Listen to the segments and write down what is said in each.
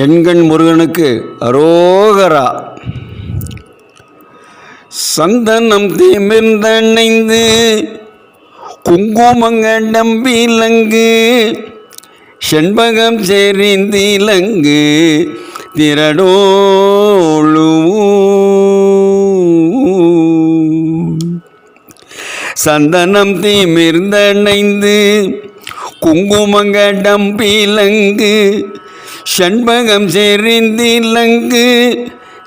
எண்கண் முருகனுக்கு அரோகரா. சந்தனம் திமிர்ந்தணைந்து குங்குமங்கண்டம் விலங்கு செண்பகம் செறிந்திலங்கு திரடோழு சந்தனம் திமிர்ந்தணைந்து குங்குமங்கடம் பிலங்கு ஷண்பகம் செறிந்திலங்கு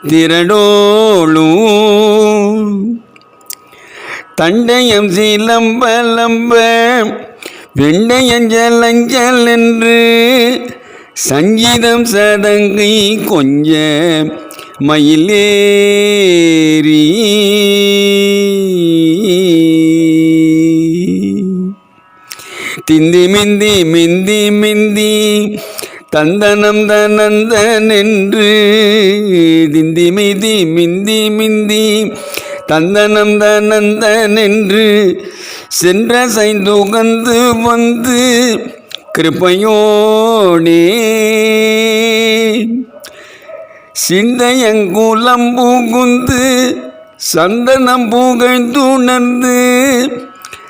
திரடோளும் தண்டயம் சிலம்பலம்ப வெண்டையஞ்சலஞ்சல் என்று சங்கீதம் சதங்கை கொஞ்ச மயிலேறி. திந்தி மிந்தி மிந்தி மிந்தி தந்தனம் தனந்தன் என்று திந்தி மிதி மிந்தி மிந்தி தந்தனம் தனந்தன் என்று சென்ற சைந்துகந்து வந்து கிருப்பையோடே சிந்தையங்குலம் புகுந்து சந்தனம் புகழ்ந்துணர்ந்து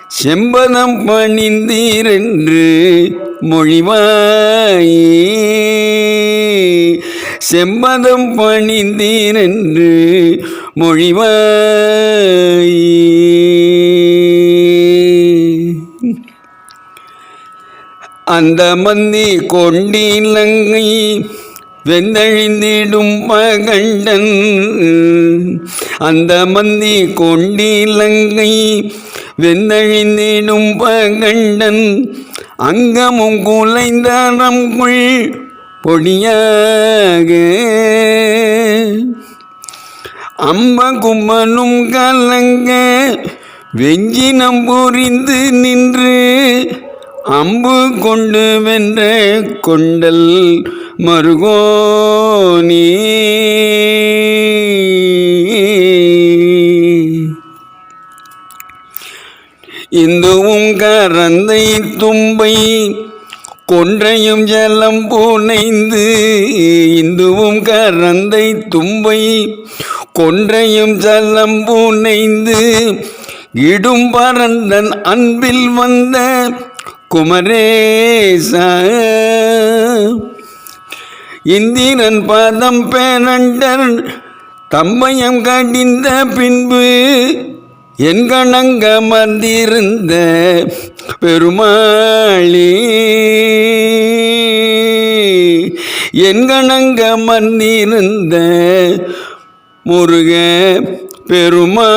செம்பதம் பணிந்தீரென்று மொழிவாயே. செம்பதம் பணிந்தீரென்று மொழிவாயே. அந்த மந்தி கொண்டிலங்கை வெந்தழிந்திடும் பகண்டன் அந்த மந்தி கொண்டிலங்கை வெந்தழிந்திடும் பகண்டன் அங்கமும் குலைந்தரம் குள் பொடியாக. அம்ப கும்பனும் கலங்க வெஞ்சினம் புரிந்து நின்று அம்பு கொண்டு வென்ற கொண்டல் மருகோனே. இந்துவும் கரந்தை தும்பை கொன்றையும் ஜலம் புனைந்து இந்துவும் கரந்தை தும்பை கொன்றையும் ஜலம் புனைந்து இடும் பரந்தன் அன்பில் வந்த குமரேச. இந்திரன் பதம் பேனண்டர் தம்பயம் கடிந்த பின்பு என் கணங்க மந்திருந்த பெருமாளி. என் கணங்க மந்திருந்த முருக பெருமா